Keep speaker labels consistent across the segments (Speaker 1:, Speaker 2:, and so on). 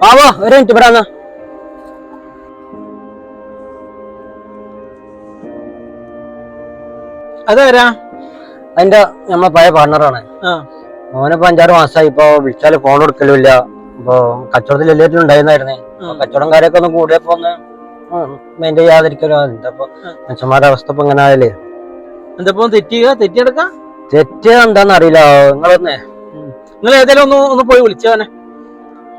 Speaker 1: ബാബു ഒരു മിനിറ്റ് ഇവിടെ വന്നാ.
Speaker 2: അതാരാ
Speaker 1: അതിന്റെ നമ്മളെ പഴയ പാർട്ണറാണ്
Speaker 2: മോനെ
Speaker 1: ഓനിപ്പോ അഞ്ചാറ് മാസമായി ഇപ്പൊ വിളിച്ചാൽ ഫോൺ കൊടുക്കലുമില്ല. ഇപ്പൊ കച്ചവടത്തിൽ എല്ലാവരും ഉണ്ടായിരുന്നായിരുന്നേ. കച്ചവടം കാര്യമൊക്കെ ഒന്ന് കൂടിയപ്പോ ഒന്ന് മെയിന്റെയിൻ ചെയ്യാതിരിക്കലോ. എന്താ മനുഷ്യന്മാരുടെ അവസ്ഥ ഇപ്പൊ ഇങ്ങനെ ആയാലേ
Speaker 2: എന്തപ്പോ തെറ്റിയ തെറ്റിയെടുക്ക
Speaker 1: തെറ്റ് എന്താന്ന് അറിയില്ല. നിങ്ങളൊന്നേ.
Speaker 2: നിങ്ങൾ ഏതായാലും ഒന്ന് ഒന്ന് പോയി വിളിച്ചവനെ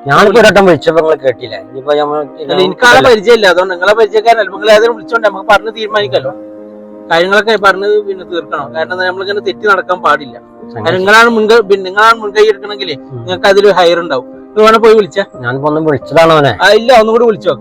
Speaker 1: ഞാനിപ്പോ ഒരു വട്ടം വിളിച്ചപ്പോ നിങ്ങൾ കേട്ടില്ല. ഇനിയിപ്പോ
Speaker 2: എനിക്കാളെ പരിചയമില്ല. അതുകൊണ്ട് നിങ്ങളെ പരിചയക്കാരല്ല നിങ്ങൾ ഏതായാലും വിളിച്ചോണ്ട് നമുക്ക് പറഞ്ഞ് തീരുമാനിക്കല്ലോ കാര്യങ്ങളൊക്കെ പറഞ്ഞ് പിന്നെ തീർക്കണം. കാരണം നമ്മളിങ്ങനെ തെറ്റി നടക്കാൻ പാടില്ല. കാരണം നിങ്ങളാണ് മുൻകൈ പിന്നെ നിങ്ങളാണ് മുൻകൈ എടുക്കണമെങ്കിൽ നിങ്ങൾക്ക് അതിൽ ഹയർ ഉണ്ടാവും. നിങ്ങൾ വേണേ പോയി വിളിച്ചാ?
Speaker 1: ഞാനിപ്പോ ഒന്ന് വിളിച്ചതാണ് അവനെ.
Speaker 2: ഇല്ല ഒന്നും കൂടി വിളിച്ചു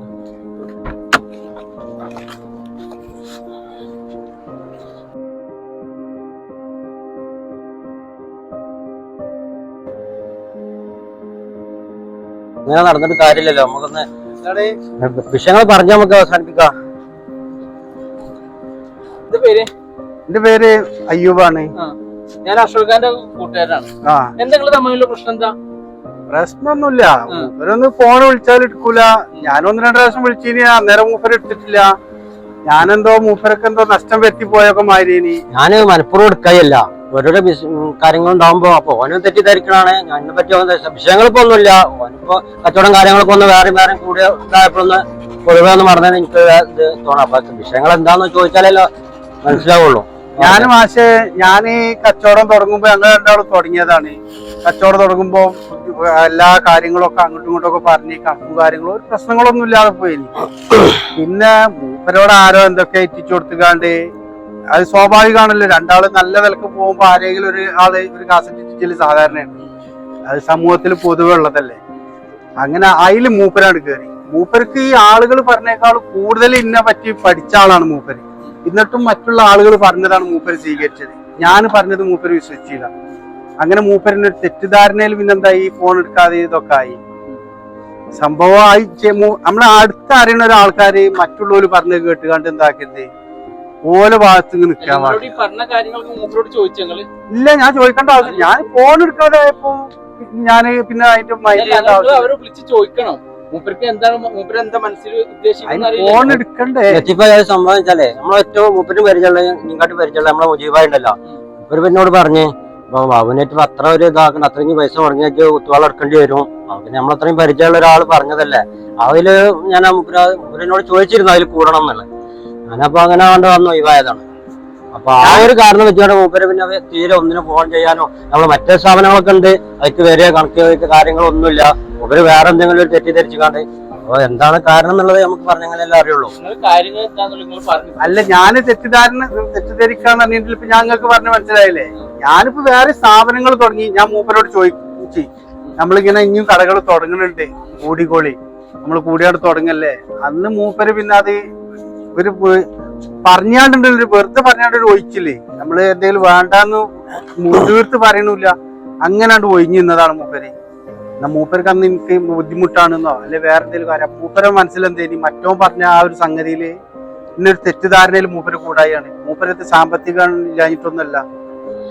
Speaker 1: ഇങ്ങനെ നടന്നിട്ട് കാര്യമില്ലല്ലോ. നമുക്കൊന്ന് വിഷയങ്ങൾ പറഞ്ഞ നമുക്ക് അവസാനിപ്പിക്കാം.
Speaker 3: എന്റെ പേര്? അയ്യൂബാണ്.
Speaker 2: ഞാൻ അശോകാന്റെ കൂട്ടുകാരാണ്
Speaker 3: ആ.
Speaker 2: എന്താ നിങ്ങൾ തമ്മിലുള്ള പ്രശ്നം എന്താ?
Speaker 3: പ്രശ്നമൊന്നുമില്ല. മൂപ്പരൊന്ന് ഫോൺ വിളിച്ചാൽ എടുക്കൂല. ഞാനൊന്ന് രണ്ട് പ്രാവശ്യം വിളിച്ചിനി അന്നേരം മൂപ്പര് എടുത്തിട്ടില്ല. ഞാനെന്തോ മൂപ്പരൊക്കെ എന്തോ നഷ്ടം പോയൊക്കെ മാരിനി
Speaker 1: ഞാൻ മനഃപൂർവം എടുക്കുകയല്ല ഓരോരോ ബിസ് കാര്യങ്ങളുണ്ടാവുമ്പോ അപ്പൊ ഓനും തെറ്റിദ്ധരിക്കണാണ് ഞാനെ പറ്റി വിഷയങ്ങളിപ്പോ ഒന്നുമില്ല. ഓനിപ്പോ കച്ചവടം കാര്യങ്ങളൊക്കെ ഒന്ന് വേറെ വേറെ കൂടിയ ഇതായപ്പോഴൊന്ന് പൊതുവെ ഒന്ന് മറന്നതിന് എനിക്ക് ഇത് തോന്നാം. അപ്പൊ വിഷയങ്ങൾ എന്താന്ന് ചോദിച്ചാലല്ലോ മനസ്സിലാവുള്ളൂ.
Speaker 3: ഞാൻ മാഷെ ഞാൻ ഈ കച്ചവടം തുടങ്ങുമ്പോ ഞങ്ങൾ രണ്ടാളും തുടങ്ങിയതാണ്. കച്ചവടം തുടങ്ങുമ്പോ എല്ലാ കാര്യങ്ങളൊക്കെ അങ്ങോട്ടും ഇങ്ങോട്ടും ഒക്കെ പറഞ്ഞ് കണക്കും കാര്യങ്ങളും ഒരു പ്രശ്നങ്ങളൊന്നും ഇല്ലാതെ പോയി. പിന്നെ മൂപ്പരോട് ആരോ എന്തൊക്കെ എത്തിച്ചു കൊടുത്തുകാണ്ട് അത് സ്വാഭാവികമാണല്ലോ. രണ്ടാൾ നല്ല വിലക്ക് പോകുമ്പോ ആരെങ്കിലും ഒരു ആൾ ഒരു കാസറ്റ് എത്തിച്ചാൽ സാധാരണയാണ് അത് സമൂഹത്തിൽ പൊതുവെ ഉള്ളതല്ലേ. അങ്ങനെ അതിൽ മൂപ്പരാണ് കയറി മൂപ്പർക്ക് ഈ ആളുകൾ പറഞ്ഞേക്കാൾ കൂടുതൽ ഇന്നെ പറ്റി പഠിച്ച ആളാണ് മൂപ്പര്. എന്നിട്ടും മറ്റുള്ള ആളുകൾ പറഞ്ഞതാണ് മൂപ്പര് സ്വീകരിച്ചത്. ഞാൻ പറഞ്ഞത് മൂപ്പര് വിശ്വസിച്ചില്ല. അങ്ങനെ മൂപ്പരിന് ഒരു തെറ്റിദ്ധാരണയിൽ പിന്നെന്തായി ഫോൺ എടുക്കാതെ ഇതൊക്കെ ആയി. സംഭവമായി നമ്മളെ അടുത്ത് അറിയുന്ന ഒരാൾക്കാര് മറ്റുള്ളവര് പറഞ്ഞ് കേട്ടുകാണ്ട് എന്താക്കരുത് ഓല ഭാഗത്ത് ഇങ്ങനെ നിൽക്കാൻ ഇല്ല ഞാൻ ചോദിക്കേണ്ട ആവശ്യം ഞാൻ ഫോൺ എടുക്കാതെ ആയപ്പോ ഞാൻ പിന്നെ അതിന്റെ മൈൻഡ്
Speaker 2: വിളിച്ച് ചോദിക്കണം. മൂപ്പർക്ക് എന്താണ് മൂപ്പര് എന്താ മനസ്സിൽ ഉദ്ദേശിക്കുന്നത്
Speaker 3: അതിന് ഫോൺ എടുക്കണ്ടേ?
Speaker 1: സംഭവം വെച്ചാലേ നമ്മളെ ഏറ്റവും മുപ്പിനും പരിചയമുള്ള നിങ്ങാട്ടി പരിചയമുള്ള നമ്മളെ മുജീബായി ഉണ്ടല്ലോ ഒരു പിന്നോട് പറഞ്ഞ് അപ്പൊ ബാബുനേറ്റ് അത്ര ഒരു ഇതാക്കണം അത്രയും പൈസ മുടങ്ങിയിട്ട് കുത്തുവാൾ എടുക്കേണ്ടി വരും. അപ്പൊ പിന്നെ നമ്മളത്രയും പരിചയമുള്ള ഒരാൾ പറഞ്ഞതല്ലേ. അതിൽ ഞാൻ ആ മുപ്പര- മുപ്പരിനോട് ചോദിച്ചിരുന്നു അതിൽ കൂടണം എന്നുള്ളത് ഞാനപ്പോ അങ്ങനെ കൊണ്ട് വന്നു ഒഴിവായതാണ്. അപ്പൊ ആ ഒരു കാരണം വെച്ചുകൊണ്ട് മൂപ്പര് പിന്നെ തീരെ ഒന്നിനും ഫോൺ ചെയ്യാനോ നമ്മൾ മറ്റേ സ്ഥാപനങ്ങളൊക്കെ ഉണ്ട് അതിക്ക് വേറെ കണക്ക് കാര്യങ്ങളൊന്നുമില്ല. മൂപ്പര് വേറെ എന്തെങ്കിലും ഒരു തെറ്റിദ്ധരിച്ചു കാണ്ട് അപ്പൊ എന്താണ് കാരണം എന്നുള്ളത് നമുക്ക് പറഞ്ഞെങ്കിലല്ലേ അറിയുള്ളൂ.
Speaker 2: നിങ്ങൾ കാര്യങ്ങൾ എന്താണെന്നുള്ള നിങ്ങൾ പറഞ്ഞു.
Speaker 3: അല്ല ഞാൻ തെറ്റിദ്ധാരണ തെറ്റിദ്ധരിക്കാന്ന് പറഞ്ഞിട്ട് ഇപ്പൊ ഞങ്ങൾക്ക് പറഞ്ഞ് മനസ്സിലായില്ലേ? ഞാനിപ്പോ വേറെ സ്ഥാപനങ്ങൾ തുടങ്ങി ഞാൻ മൂപ്പരോട് ചോദിച്ചു. നമ്മളിങ്ങനെ ഇനിയും കടകൾ തുടങ്ങുന്നുണ്ട് കൂടിക്കോളി. നമ്മൾ കൂടിയാട് തുടങ്ങല്ലേ? അന്ന് മൂപ്പര് പിന്നെ അത് ഒരു പ് പറഞ്ഞാണ്ടുണ്ട് ഒരു വെറുതെ പറഞ്ഞാണ്ട് ഒഴിച്ചില്ലേ? നമ്മൾ എന്തെങ്കിലും വേണ്ടാന്ന് മുൻതീർത്ത് പറയണില്ല. അങ്ങനാണ്ട് ഒഴിഞ്ഞു നിന്നതാണ് മൂപ്പര്. മൂപ്പർക്ക് അന്ന് എനിക്ക് ബുദ്ധിമുട്ടാണെന്നോ അല്ലെ വേറെ എന്തെങ്കിലും കാര്യം? മൂപ്പരെ മനസ്സിലെന്തേനി മറ്റോ പറഞ്ഞ ആ ഒരു സംഗതിയിൽ ഇന്നൊരു തെറ്റിദ്ധാരണയിൽ മൂപ്പര് കൂടായാണ്. മൂപ്പരത്ത് സാമ്പത്തികം ഇല്ലാഞ്ഞിട്ടൊന്നുമല്ല.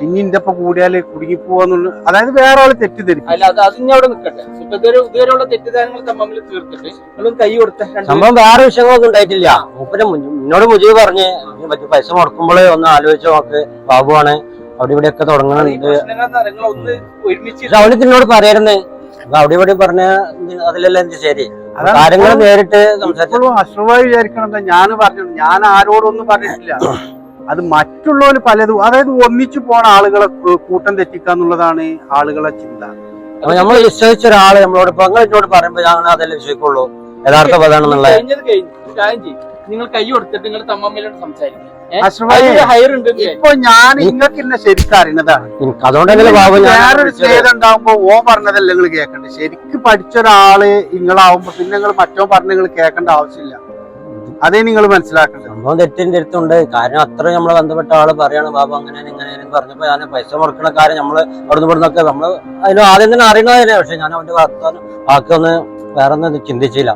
Speaker 3: ഇനി ഇന്റെ ഒപ്പം കൂടിയാൽ കുടുങ്ങി പോവാന്നുള്ള അതായത് വേറെ ആൾ തെറ്റിദ്ധരിക്കും.
Speaker 2: അല്ല അത് അവിടെ നിൽക്കട്ടെ ഇപ്പൊ ഇതുവരെ ഇതുവരെയുള്ള തെറ്റിദ്ധാരണകൾ തമ്മിൽ തീർത്തിട്ട് നിങ്ങളൊന്ന് കൈ കൊടുത്ത
Speaker 1: സംഭവം വേറെ വിഷയങ്ങളൊന്നും ഉണ്ടായിട്ടില്ല. മൂപ്പര് മുന്നോട് എന്നോട് മുജീബ് പറഞ്ഞ് മറ്റേ പൈസ മുടക്കുമ്പോൾ ഒന്ന് ആലോചിച്ച് നോക്ക് ബാബുവാണ് അവിടെ ഇവിടെ ഒക്കെ
Speaker 2: തുടങ്ങണുണ്ട് ഒന്ന് ഒരുമിച്ച്
Speaker 1: അവന് എന്നോട് പറയരുന്നേ അവിടെ ഇവിടെ പറഞ്ഞ അതിലെല്ലാം എന്ത് ശരി? കാര്യങ്ങൾ നേരിട്ട് സംസാരിച്ചു
Speaker 3: അശ്രമായി വിചാരിക്കണം ഞാൻ പറഞ്ഞു ഞാൻ ആരോടൊന്നും പറഞ്ഞിട്ടില്ല. അത് മറ്റുള്ളവർ പലതും അതായത് ഒന്നിച്ചു പോണ ആളുകളെ കൂട്ടം തെറ്റിക്കുക എന്നുള്ളതാണ് ആളുകളെ ചിന്ത.
Speaker 1: അപ്പൊ നമ്മൾ വിശ്വസിച്ച ഒരാളെ നമ്മളോട് ഇപ്പൊ പറയുമ്പോൾ എന്നോട് പറയുമ്പോ ഞാൻ അതല്ലേ വിശ്വസിക്കുള്ളൂ. യഥാർത്ഥ
Speaker 2: കാര്യം നിങ്ങൾ കൈ കൊടുത്തിട്ട് നിങ്ങൾ തമ്മിലോട് സംസാരിക്കും.
Speaker 3: ഇപ്പൊ ഞാൻ നിങ്ങൾക്ക് ഇന്നെ ശരിക്കും അറിയുന്നതാണ്
Speaker 1: എനിക്ക് അതുകൊണ്ടെങ്കിലും ബാബു ഞാൻ
Speaker 3: വേറൊരു സ്നേഹം ഉണ്ടാവുമ്പോ ഓ പറഞ്ഞതല്ല നിങ്ങൾ കേൾക്കണ്ടേ ശരിക്ക് പഠിച്ച ഒരാൾ നിങ്ങളാവുമ്പോ പിന്നെ നിങ്ങൾ മറ്റോ പറഞ്ഞ നിങ്ങൾ കേൾക്കേണ്ട ആവശ്യമില്ല. അതേ നിങ്ങൾ മനസ്സിലാക്കണം
Speaker 1: സംഭവം തെറ്റിന്റെ അടുത്തുണ്ട്. കാരണം അത്ര നമ്മളെ ബന്ധപ്പെട്ട ആൾ പറയാണ് ബാബു അങ്ങനെ ഇങ്ങനെ പറഞ്ഞപ്പോ ഞാൻ പൈസ മുടക്കണ കാര്യം നമ്മൾ അവിടുന്ന് ഇവിടുന്നൊക്കെ നമ്മൾ അതിന് ആദ്യം തന്നെ അറിയണതല്ലേ പക്ഷെ ഞാൻ അവന്റെ വർത്താനം വാക്കൊന്ന് വേറെ ഒന്നും ചിന്തിച്ചില്ല.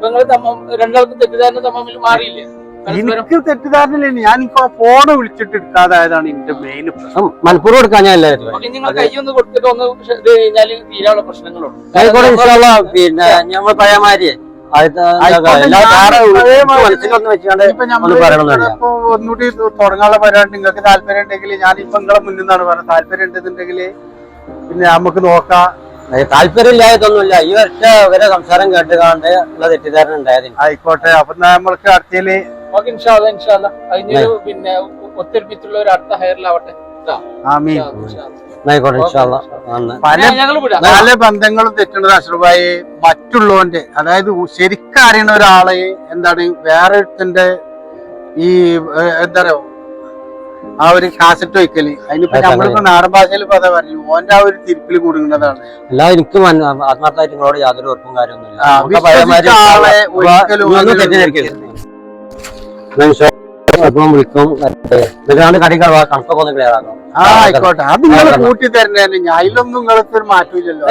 Speaker 2: രണ്ടാൾക്കും തെറ്റിദ്ധാരണ തമ്മിൽ മാറിയില്ലേ? പരസ്പരം?
Speaker 3: എനിക്ക് തെറ്റിദ്ധാരണയില്ല. ഞാൻ ഇപ്പൊ ഫോണ് വിളിച്ചിട്ട് എടുക്കാതായതാണ് എന്റെ മെയിൻ പ്രശ്നം.
Speaker 1: മനഃപൂർവം എടുക്കാൻ ഞാൻ എല്ലാവരും പിന്നെ നമ്മൾ പഴയമാരി
Speaker 3: ഒന്നുകൂടി തുടങ്ങാനുള്ള പരിപാടി നിങ്ങൾക്ക് താല്പര്യം ഉണ്ടെങ്കിൽ ഞാൻ ഇപ്പൊ നിങ്ങളെ മുന്നിൽ നിന്നാണ് പറഞ്ഞത്. താല്പര്യം ഉണ്ടെന്നുണ്ടെങ്കിൽ പിന്നെ നമുക്ക് നോക്കാം.
Speaker 1: താല്പര്യമില്ലായതൊന്നുമില്ല. ഈ വർഷം ഇവരെ സംസാരം കേട്ടുകാണ്ട് ഉള്ള തെറ്റിദ്ധാരണ ഉണ്ടായതിന്.
Speaker 3: ആയിക്കോട്ടെ. അപ്പൊ നമ്മൾക്ക്
Speaker 2: അടുത്തേൽ പിന്നെ ഒത്തൊരുമിച്ചുള്ള ഒരു അടുത്ത ഹയറിലാവട്ടെ
Speaker 3: ആമീൻ. പല ബന്ധങ്ങളും തെറ്റുന്നത് അഷ്റഫായി മറ്റുള്ളവന്റെ. അതായത് ശരിക്കും അറിയുന്ന ഒരാളെ എന്താണ് വേറെ ഒരുത്തന്റെ ഈ എന്താ പറയാ ആ ഒരു കാസറ്റ് വയ്ക്കൽ അതിനിപ്പോ നമ്മളിപ്പോ നാടൻ ഭാഷയിൽ പത പറഞ്ഞു ഓന്റെ ആ ഒരു തിരിപ്പിൽ കൂടുന്നതാണ്
Speaker 1: അല്ല എനിക്ക് ആത്മാർത്ഥമായിട്ട് നിങ്ങളോട് യാതൊരു ഉറപ്പും കാര്യമൊന്നുമില്ല.
Speaker 3: ആ,
Speaker 1: വിളിക്കും കടികൾ കണക്കൊക്കെ ഒന്ന് ക്ലിയർ ആക്കാം
Speaker 3: ആയിക്കോട്ടെ. അത് നിങ്ങൾ കൂട്ടി തരണേ ഞാൻ അതിലൊന്നും നിങ്ങൾക്ക് ഒരു മാറ്റമില്ലല്ലോ?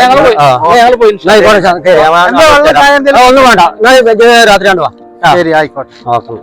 Speaker 1: ഒന്നും വേണ്ട. രാത്രി വാ.
Speaker 3: ശരി ആയിക്കോട്ടെ.
Speaker 1: ഓക്കെ.